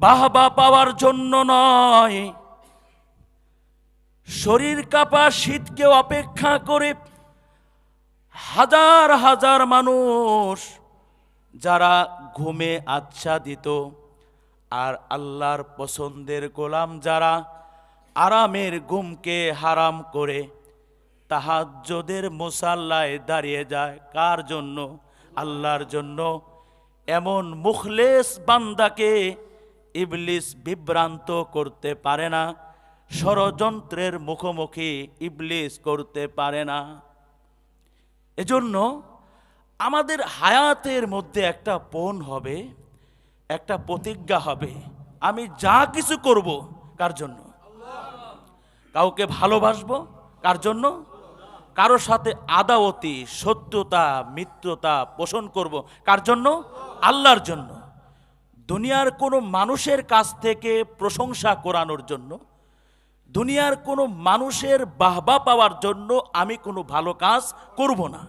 বাহবা পাওয়ার জন্য নয়। শরীর কাঁপা, শীতকে অপেক্ষা করে হাজার হাজার মানুষ যারা ঘুমে আচ্ছাদিত আর আল্লাহর পছন্দের গোলাম যারা আরামের ঘুমকে হারাম করে তাহাজ্জদের মুসাল্লায় দাঁড়িয়ে যায়। কার জন্য? আল্লাহর জন্য। এমন মুখলেস বান্দাকে ইবলিস বিভ্রান্ত করতে পারে না, ষড়যন্ত্রের মুখোমুখি ইবলিস করতে পারে না। এজন্য আমাদের হায়াতের মধ্যে একটা পণ হবে, একটা প্রতিজ্ঞা হবে, আমি যা কিছু করব, কার জন্য? কাউকে ভালোবাসবো, কার জন্য? কারও সাথে আদাওতি, সত্যতা, মিত্রতা পোষণ করব, কার জন্য? আল্লাহর জন্য। দুনিয়ার কোনো মানুষের কাছ থেকে প্রশংসা করানোর জন্য, দুনিয়ার কোনো মানুষের বাহবা পাওয়ার জন্য আমি কোনো ভালো কাজ করব না।